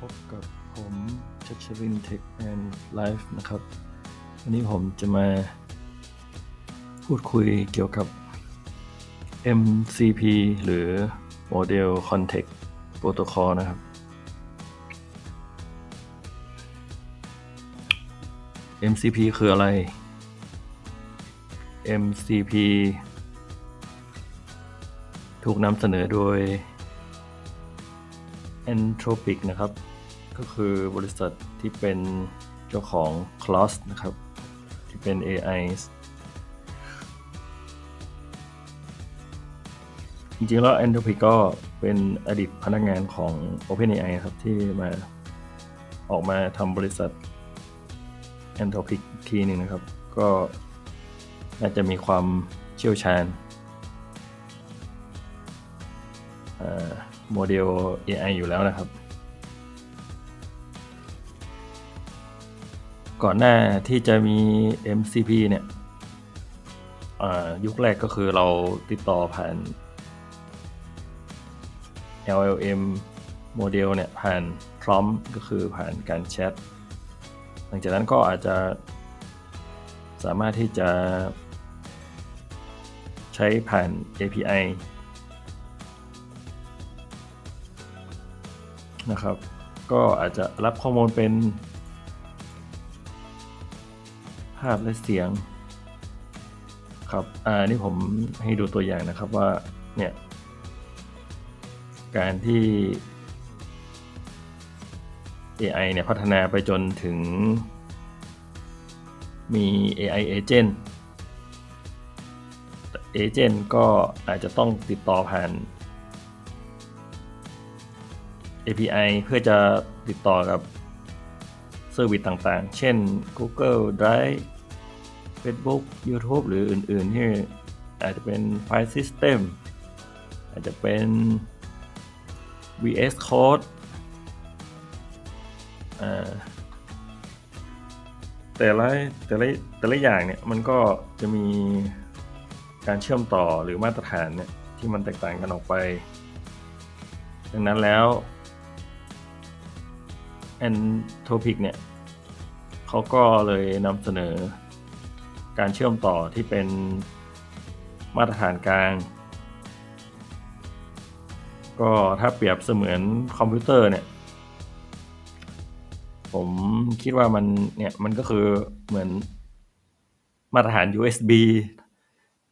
พบกับผมชัชรินเทคแอนด์ไลฟ์นะครับ วันนี้ผมจะมาพูดคุยเกี่ยวกับ MCP หรือ Model Context Protocol นะครับ MCP คืออะไร MCP ถูกนำเสนอโดย Entropic นะครับ ก็คือบริษัทที่เป็นเจ้าของ c l o s นะครับ ที่เป็น AI จริงๆแล้ว Entropic ก็เป็นอดีตพนักงานของ OpenAI ครับ ที่มาออกมาทำบริษัท Entropic อีทีหนึ่งนะครับ ก็น่าจะมีความเชี่ยวชาญโมเดล AI อยู่แล้วนะครับ ก่อนหน้าที่จะมี MCP เนี่ยยุคแรกก็คือเราติดต่อผ่าน LLM โมเดลเนี่ยผ่านพร้อมก็คือผ่านการแชท หลังจากนั้นก็อาจจะสามารถที่จะใช้ผ่าน API นะครับ ก็อาจจะรับข้อมูลเป็น ภาพและเสียง ครับ อ่า นี่ผมให้ดูตัวอย่างนะครับว่า เนี่ย การที่ AI เนี่ยพัฒนาไปจนถึง มี AI agent agent ก็อาจจะต้องติดต่อผ่าน API เพื่อจะติดต่อกับ เซอร์วิสต่างๆ เช่น Google Drive Facebook YouTube หรืออื่นๆ ที่อาจจะเป็น File System อาจจะเป็น VS Code อ่าแต่ละแต่ละแต่ละอย่างเนี่ยมันก็จะมีการเชื่อมต่อหรือมาตรฐานเนี่ยที่มันแตกต่างกันออกไป ดังนั้นแล้ว Anthropic เนี่ยเขาก็เลยนำเสนอการเชื่อมต่อที่เป็นมาตรฐานกลาง ก็ถ้าเปรียบเสมือนคอมพิวเตอร์เนี่ย ผมคิดว่ามันเนี่ยมันก็คือเหมือนมาตรฐาน USB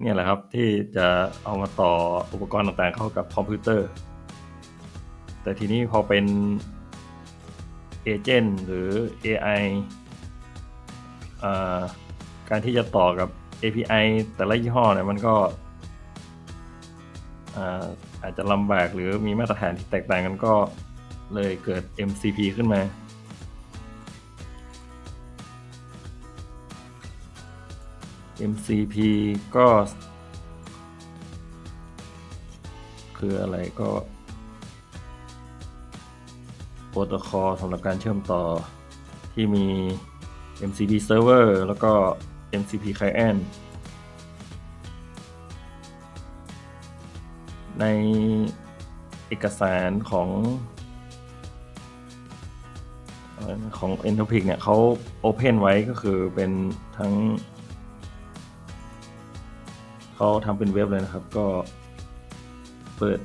เนี่ยแหละครับที่จะเอามาต่ออุปกรณ์ต่างๆเข้ากับคอมพิวเตอร์ แต่ทีนี้พอเป็น เอเจนต์หรือ AI อการที่จะต่อกับ API แต่ละยี่ห้อเนี่ยมันก็อาอาจจะลำบากหรือมีมาตรฐานที่แตกต่างกันก็เลยเกิด MCP ขึ้นมา MCP ก็ คืออะไรก็ โปรโตคอลสำหรับการเชื่อมต่อที่มี MCP Server แล้วก็ MCP Client ในเอกสารของของ Entropic เนี่ยเขา Open ไว้ก็คือเป็นทั้ง เขาทำเป็นเว็บเลยนะครับ ก็เปิด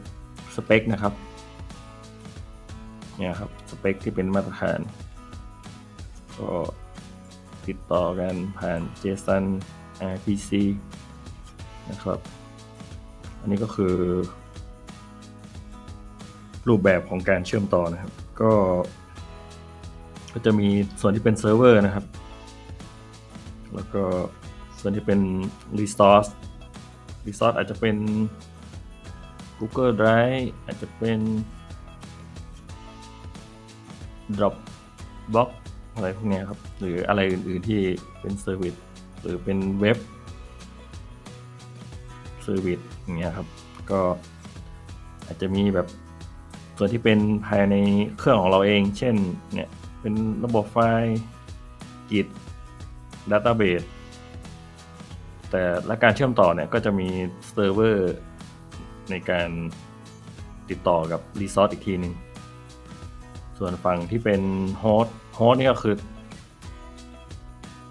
สเปคนะครับ เนี่ยครับสเปคที่เป็นมาตรฐาน ก็ติดต่อกันผ่าน JSON RPC นะครับ อันนี้ก็คือ รูปแบบของการเชื่อมต่อนะครับ ก็ ก็จะมีส่วนที่เป็นเซิร์ฟเวอร์นะครับ แล้วก็ส่วนที่เป็น resource resource อาจจะเป็น Google Drive อาจจะเป็น Dropbox อะไรพวกนี้ครับ หรืออะไรอื่นๆที่เป็นเซอร์วิสหรือเป็นเว็บเซอร์วิสอย่างเงี้ยครับ ก็อาจจะมีแบบส่วนที่เป็นภายในเครื่องของเราเอง เช่นเนี่ยเป็นระบบไฟล์ Git Database แต่และการเชื่อมต่อเนี่ยก็จะมีเซิร์ฟเวอร์ในการติดต่อกับรีซอสอีกทีหนึ่งส่วน ส่วนฝั่งที่เป็นโฮสต์โฮสต์นี่ก็คือ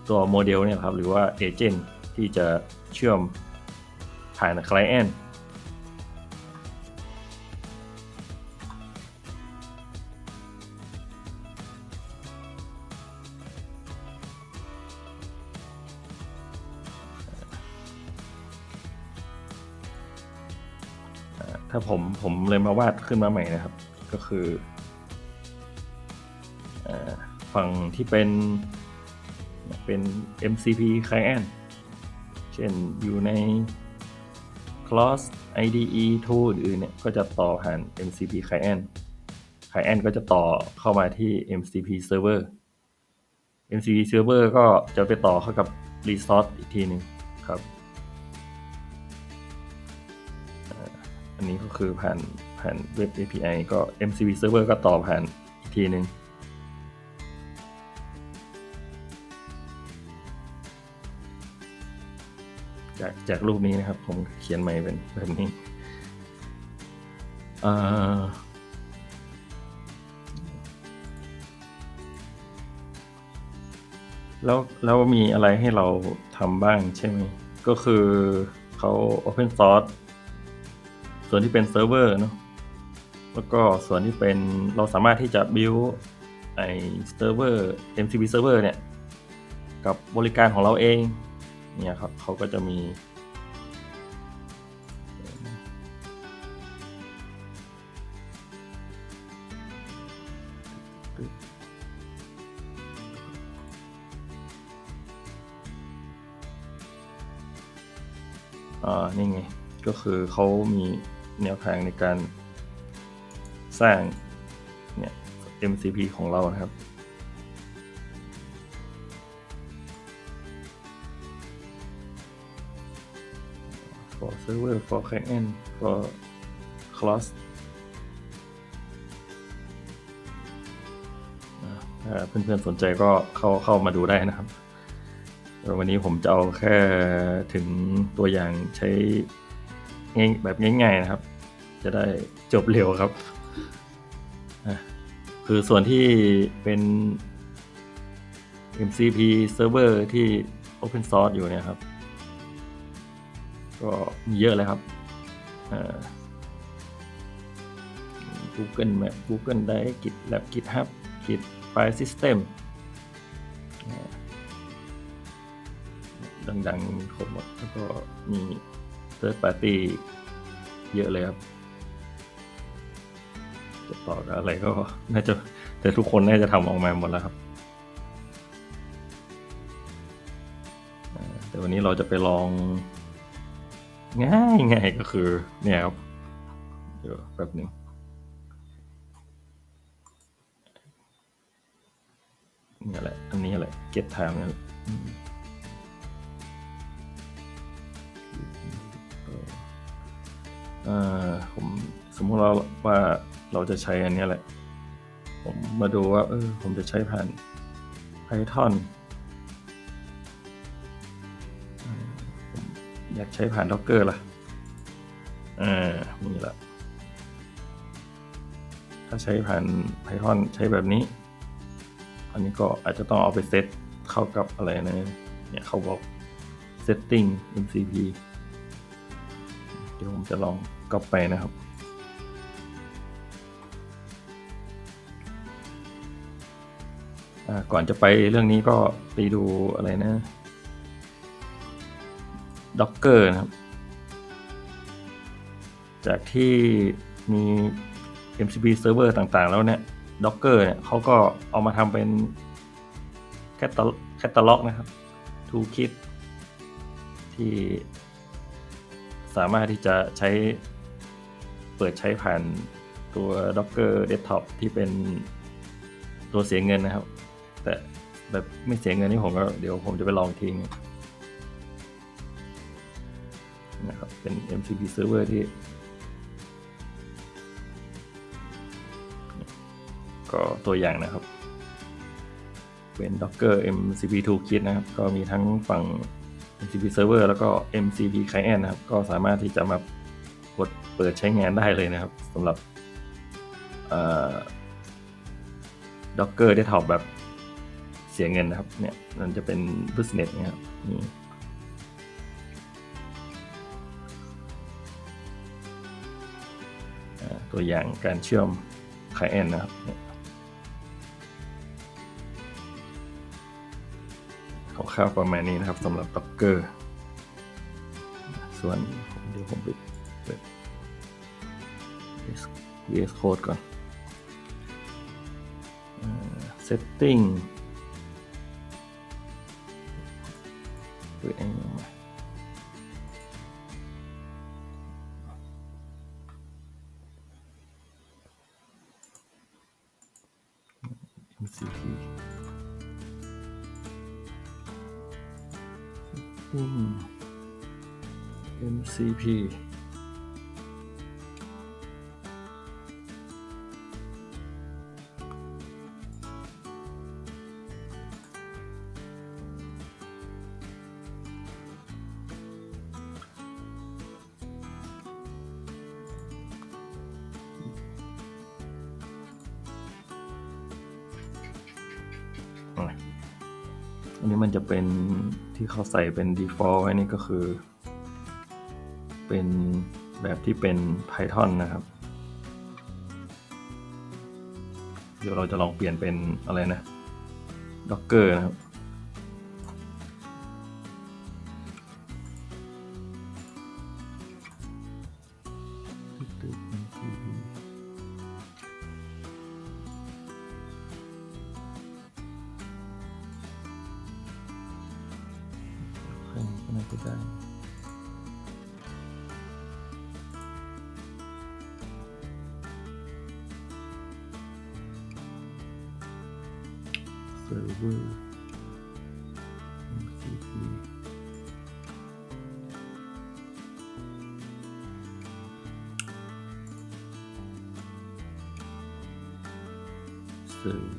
ตัวโมเดลเนี่ยครับหรือว่าเอเจนต์ที่จะเชื่อมผ่าน Client ถ้าผมผมเลยมาวาดขึ้นมาใหม่นะครับ ก็คือ ฝั่งที่เป็นเป็น MCP client เช่นอยู่ใน Cross IDE tool อื่นๆเนี่ยก็จะต่อผ่าน MCP client client ก็จะต่อเข้ามาที่ MCP server MCP server ก็จะไปต่อเข้ากับ resource อีกทีหนึ่งครับ อันนี้ก็คือผ่านผ่านเว็บ API ก็ MCP server ก็ต่อผ่านอีกทีหนึ่ง จากรูปนี้นะครับ ผมเขียนใหม่เป็นแบบนี้แล้วแล้วมีอะไรให้เราทำบ้างใช่ไหม ก็คือเขา Open Source ส่วนที่เป็นเซิร์ฟเวอร์เนาะแล้วก็ส่วนที่เป็นเราสามารถที่จะ build ไอเซิร์ฟเวอร์ MCP เซิร์ฟเวอร์เนี่ย กับบริการของเราเอง เนี่ยครับเขาก็จะมี อ่านี่ไง ก็คือเขามีแนวทางในการสร้างเนี่ย MCP ของเรานะครับ for server for client for cross อ่าถ้าเพื่อนๆสนใจก็เข้าเข้ามาดูได้นะครับ วันนี้ผมจะเอาแค่ถึงตัวอย่างใช้ง่ายแบบง่ายๆนะครับ จะได้จบเร็วครับ คือส่วนที่เป็น MCP server ที่ Open Source อยู่เนี่ยครับ ก็มีเยอะเลยครับอ่า Google Map Google Drive GitLab GitHub Git File System ดังๆครบหมด แล้วก็มี third party เยอะเลยครับ จะต่อกับอะไรก็น่าจะแต่ทุกคนน่าจะทำออกมาหมดแล้วครับแต่วันนี้เราจะไปลอง ง่ายง่ายก็คือ เนี่ยครับเดี๋ยวแป๊บหนึ่งนี่แหละ อันนี้แหละ get time นี่แหละ ผมสมมติเราว่าเราจะใช้อันนี้แหละ ผมมาดูว่าเออผมจะใช้ผ่าน Python เอ่อยากใช้ผ่าน Docker ล่ะอ่านี่แหละถ้าใช้ผ่าน Python ใช้แบบนี้ อันนี้ก็อาจจะต้องเอาไปเซตเข้ากับอะไรนะเนี่ยเขาบอก setting MCP ดี๋ยวผมจะลองก๊อปไปนะครับก่อนจะไปเรื่องนี้ก็ไปดูอะไรนะ Docker นะครับ จากที่มี MCP server ต่างๆ แล้วเนี่ย Docker เนี่ยเขาก็เอามาทำเป็นแคตตาล็อกนะครับ Toolkit ที่ สามารถที่จะใช้เปิดใช้ผ่านตัว Docker Desktop ที่เป็นตัวเสียเงินนะครับ แต่แบบไม่เสียเงินนี่ผมก็เดี๋ยวผมจะไปลองทิ้งนะครับเป็น MCP server ที่ ก็ตัวอย่างนะครับ เป็น Docker MCP Toolkit นะครับ ก็มีทั้งฝั่ง MCP Server แล้วก็ MCP Client นะครับ ก็สามารถที่จะมากดเปิดใช้งานได้เลยนะครับสำหรับ Docker Desktop แบบเสียเงินนะครับ เนี่ยมันจะเป็น Business นะครับนี่ตัวอย่างการเชื่อม Client นะครับ ร่าวๆประมาณนี้นะครับสำหรับ Docker ส่วนเดี๋ยวผมไปเปิด VS Code ก่อนอ่า Setting เปิดอันนี้ออกมา MCP MCP เขาใส่เป็น default ไว้นี่ก็คือ เป็นแบบที่เป็น Python นะครับ เดี๋ยวเราจะลองเปลี่ยนเป็นอะไรนะ Docker นะครับ เซิร์ฟเ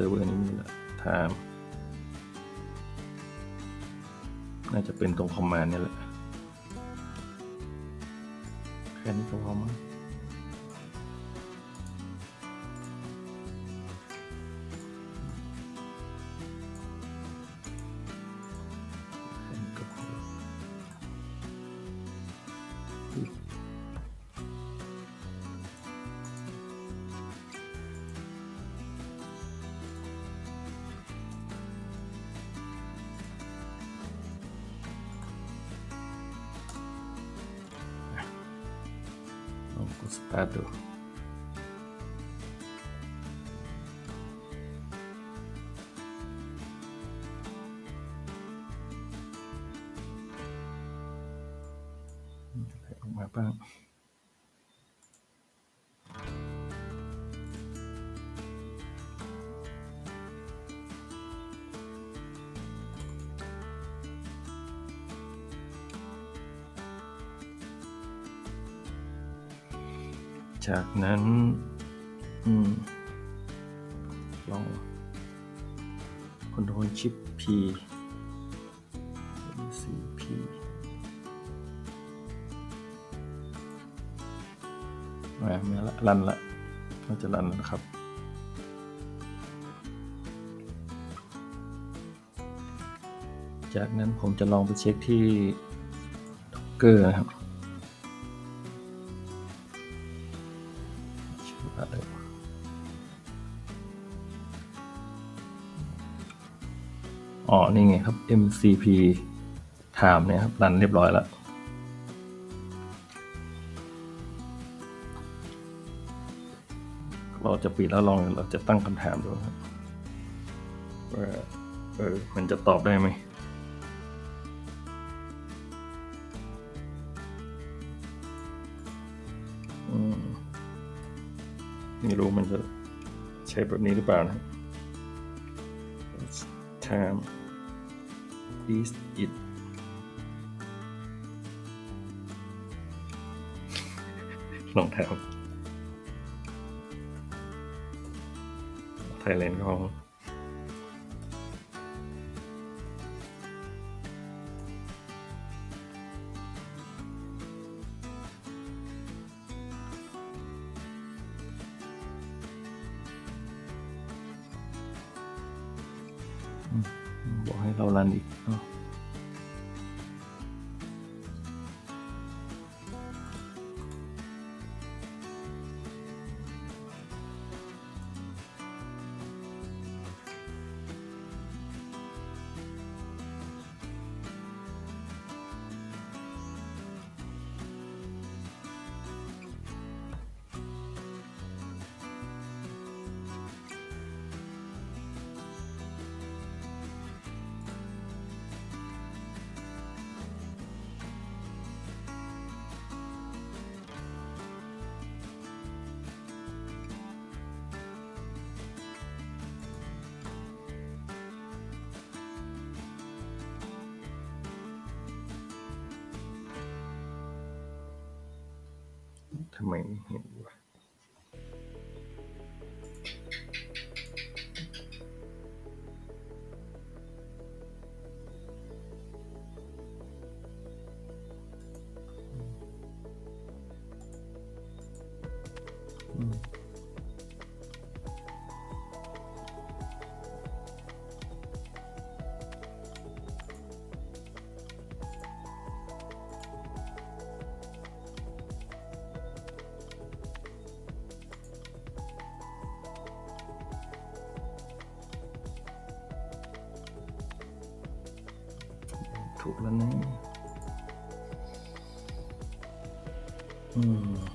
ซิร์ฟเวอร์นี่มีละไทม์น่าจะเป็นตรงคอมมานด์นี่แหละแค่นี้ก็พอมั้ง ล จากนั้นอืมลอง Control Shift P MCP มามาละรันละน่าจะรันแล้วครับ จากนั้นผมจะลองไปเช็คที่ Docker นะครับ ครับ MCP time เนี่ยครับรันเรียบร้อยแล้ว เราจะปิดแล้วลองเราจะตั้งคำถามดูครับว่าเออมันจะตอบได้ไหมอืมไม่รู้มันจะใช้แบบนี้หรือเปล่านะ time is it ลองถาไทยแลนด์ของ บอกให้เรารันอีก ไม่เห็น ถูกแล้วนะอืม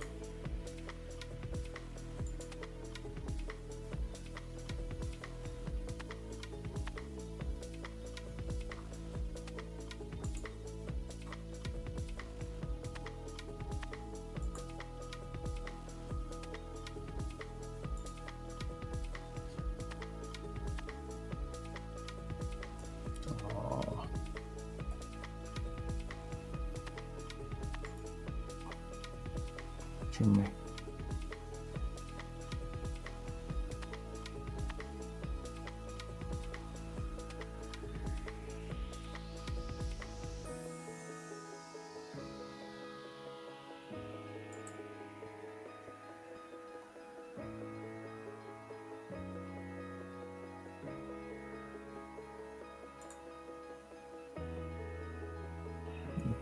ใช่ไหม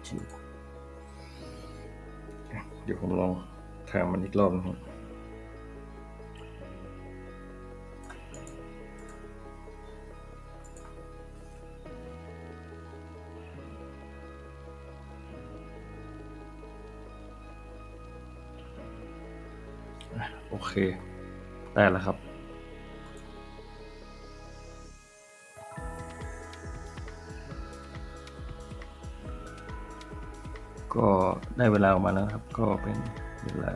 จิวเดี๋ยวผมลอง ถามมันอีกรอบนะครับอะโอเค ได้แล้วครับ ก็ได้เวลาออกมาแล้วครับ ก็เป็น เวลา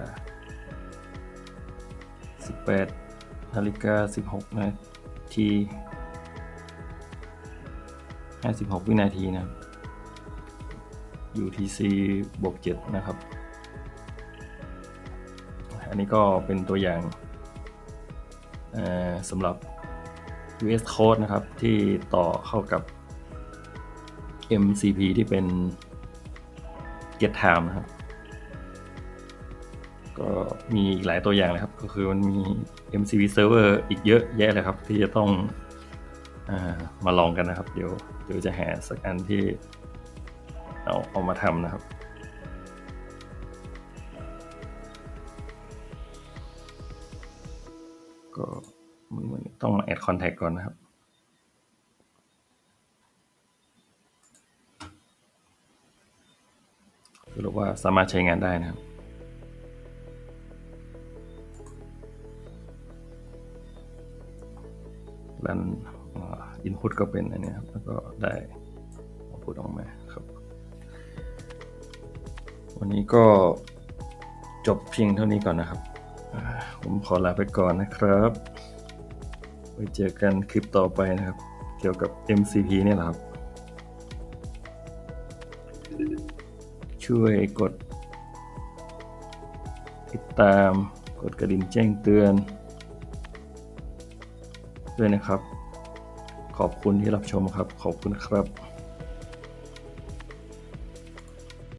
18นาฬิกา 16 นาที 56 วินาทีนะ UTC บวก 7 นะครับ อันนี้ก็เป็นตัวอย่างสำหรับ US Code นะครับ ที่ต่อเข้ากับ MCP ที่เป็น Get Time นะครับ ก็มีอีกหลายตัวอย่างเลยครับ ก็คือมันมี MCP Server อีกเยอะแยะเลยครับ ที่จะต้องอามาลองกันนะครับ เดี๋ยวเดี๋ยวจะหาสักอันที่เอาเอามาทำนะครับก็มันมันต้องมา add contact ก่อนนะครับสรุปว่าสามารถใช้งานได้นะครับ รันอินพุตก็เป็นอันนี้ครับ แล้วก็ได้เอาพุตออกมาครับ วันนี้ก็จบเพียงเท่านี้ก่อนนะครับ ผมขอลาไปก่อนนะครับ ไว้เจอกันคลิปต่อไปนะครับ เกี่ยวกับ MCP เนี่ยแหละครับ ช่วยกด ติดตาม กดกระดิ่งแจ้งเตือน ด้วยนะครับ ขอบคุณที่รับชมครับ ขอบคุณครับ